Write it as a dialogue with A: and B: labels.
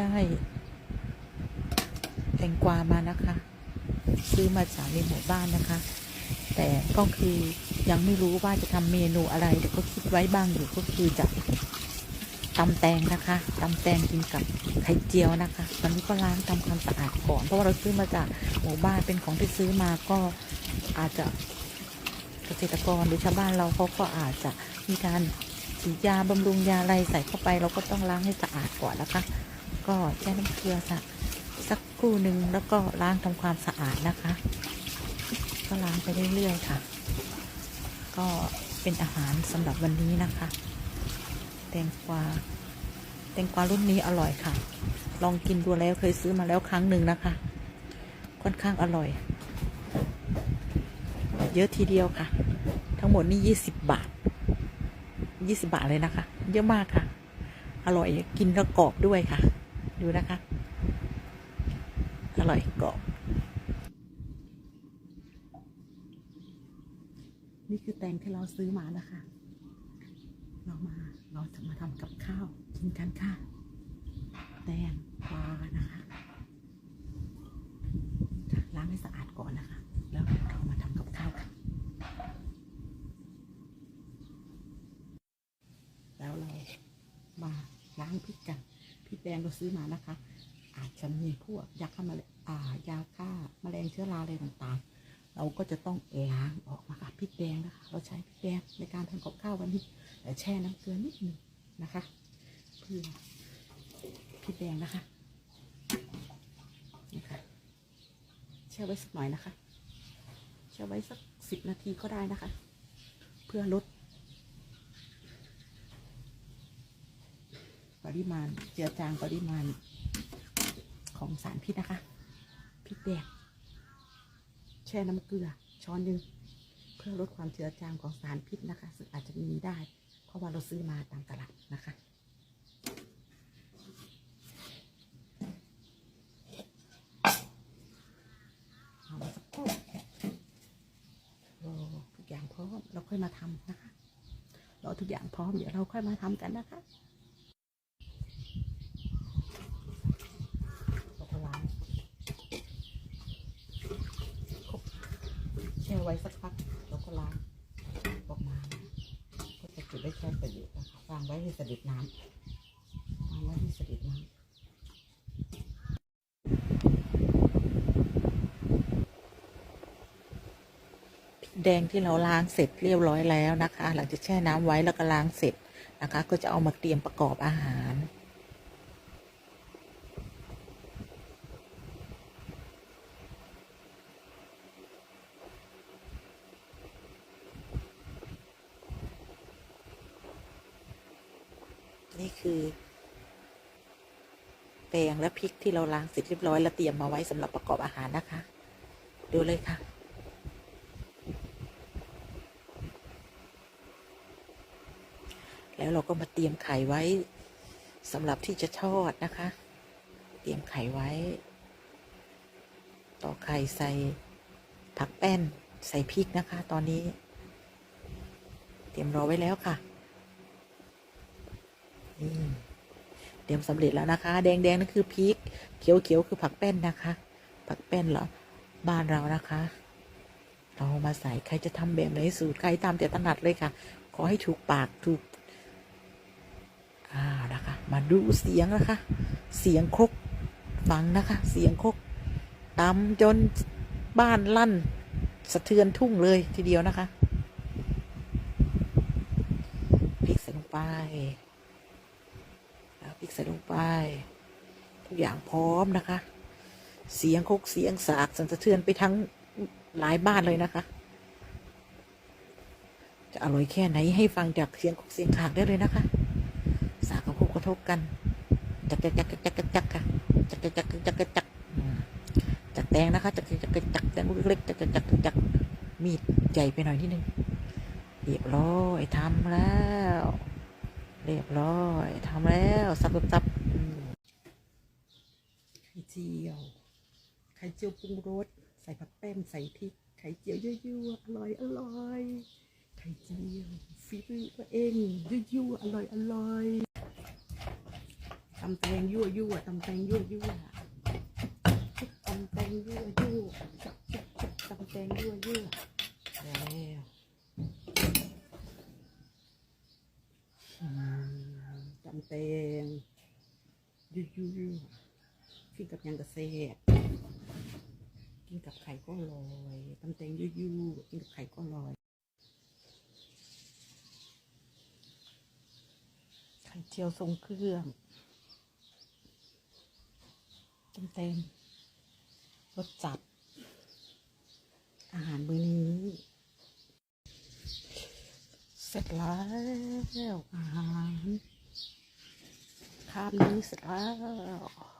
A: ได้แตงกวามานะคะ ซื้อมาจากในหมู่บ้านนะคะ แต่ก็คือยังไม่รู้ว่าจะทำเมนูอะไรแต่ก็คิดไว้บ้างอยู่ก็คือจะตำแตงนะคะตำแตงกินกับไข่เจียวนะคะตอนนี้ก็ล้างทำความสะอาดก่อน เพราะว่าเราซื้อมาจากหมู่บ้านเป็นของที่ซื้อมาก็อาจจะเกษตรกรหรือชาวบ้านเราเขาก็อาจจะมีการฉีดยาบำรุงยาอะไรใส่เข้าไป เราก็ต้องล้างให้สะอาดก่อนนะคะ ก็แช่น้ำเกลือสักสักครู่หนึ่งแล้วก็ล้างทำความสะอาดนะคะ ก็ล้างไปเรื่อยๆค่ะ ก็เป็นอาหารสำหรับวันนี้นะคะ แตงกวาแตงกวารุ่นนี้อร่อยค่ะ ลองกินดูแล้วเคยซื้อมาแล้วครั้งหนึ่งนะคะ ค่อนข้างอร่อย เยอะทีเดียวค่ะ ทั้งหมดนี่ยี่สิบบาทยี่สิบาทเลยนะคะ เยอะมากค่ะ อร่อยกินแล้วกรอบด้วยค่ะ ดูนะคะ อร่อยกรอบนี่คือแตงที่เราซื้อมานะคะ เรามาเราจะมาทำกับข้าวกินกันค่ะ แตงกวานะคะ ล้างให้สะอาดก่อนนะคะ แล้วเรามาทำกับข้าวกันแล้วเรามาล้างพริกกัน แดงเราซื้อมานะคะ อาจจะมีพวกยาฆ่าแมลงอ่ายาฆ่าแมลงเชื้อราอะไรต่างๆ เราก็จะต้องล้างออกนะคะพริกแดงนะคะ เราใช้พริกแดงในการทำกับข้าววันนี้แต่แช่น้ำเกลือนิดหนึงนะคะเพื่อพริกแดงนะคะนี่ค่ะแช่ไว้สักหน่อยนะคะแช่ไว้สักสิบนาทีก็ได้นะคะ เพื่อลด ริมาณเจือจางปริมาณของสารพิษนะคะพริกแดงแช่น้ำเกลือช้อนหนึ่งเพื่อลดความเจือจางของสารพิษนะคะ ซึ่งอาจจะมีได้ เพราะว่าเราซื้อมาตามตลาดนะคะเอามาสักครู่รอทุกอย่างพร้อมเราค่อยมาทำนะคะรอทุกอย่างพร้อมเดี๋ยวเราค่อยมาทำกันนะคะ เราก็ล้างครบแช่ไว้สักพักเราก็ล้างออกมาก็จะเก็บไว้ใช้ประโยชน์นะคะวางไว้ให้สะดิดน้ำวางไว้ให้สะดิดน้ำแดงที่เราล้างเสร็จเรียบร้อยแล้วนะคะ หลังจากแช่น้ำไว้แล้วก็ล้างเสร็จนะคะ ก็จะเอามาเตรียมประกอบอาหาร นี่คือแตงและพริกที่เราล้างเสร็จเรียบร้อยแล้วเตรียมมาไว้สำหรับประกอบอาหารนะคะ ดูเลยค่ะแล้วเราก็มาเตรียมไข่ไว้สำหรับที่จะทอดนะคะ เตรียมไข่ไว้ ต่อกไข่ใส่ผักแป้น ใส่พริกนะคะ ตอนนี้ เตรียมรอไว้แล้วค่ะ เตรียมสำเร็จแล้วนะคะ แดงแดงนั่นคือพริก เขียวเขียวคือผักแป้นนะคะ ผักแป้นเหรอ บ้านเรานะคะ เรามาใส่ใครจะทำแบบไหนสูตรใครตามแต่ถนัดเลยค่ะ ขอให้ถูกปากถูกอ่านะคะ มาดูเสียงนะคะ เสียงครกฟังนะคะ เสียงครกตำจนบ้านลั่น สะเทือนทุ่งเลยทีเดียวนะคะพริกใส่ลงไป พริกใส่ลงไป ทุกอย่างพร้อมนะคะ เสียงคกเสียงสากสั่นสะเทือนไปทั้งหลายบ้านเลยนะคะ จะอร่อยแค่ไหนให้ฟังจากเสียงคกเสียงขากได้เลยนะคะ สากกับคกกระทบกันจักจักจักจักจักจักค่ะจักจักจักจักจักจักจักแตงนะคะจักจักจักจักแตงลูกเล็กจักจักจักจักจักมีดใหญ่ไปหน่อยนิดนึงเรียบร้อยทำแล้ว เรียบร้อยทำแล้ว ซับซับซับไข่เจียว ไข่เจียวปรุงรส ใส่ผักแป้นใส่พริก ไข่เจียวยั่วๆอร่อยอร่อย ไข่เจียวฝีมือตัวเองยั่วๆอร่อยอร่อย
B: ตำแตงยั่วยั่วตำแตงยั่วยั่วตำแตงยั่วยั่วตำแตงยั่วยั่วแล้วอืมตำแตงยั่วยั่วยั่ว กินกับยังกระเซบกินกับไข่ก็อร่อยตำแตงยั่วยั่กินกับไข่ก็อร่อย
A: ไข่เจียวทรงเครื่องต็มเต็มๆรสจัด
B: อาหารมื้อนี้
A: เสร็จแล้ว
B: อาหารคาบนี้เสร็จแล้ว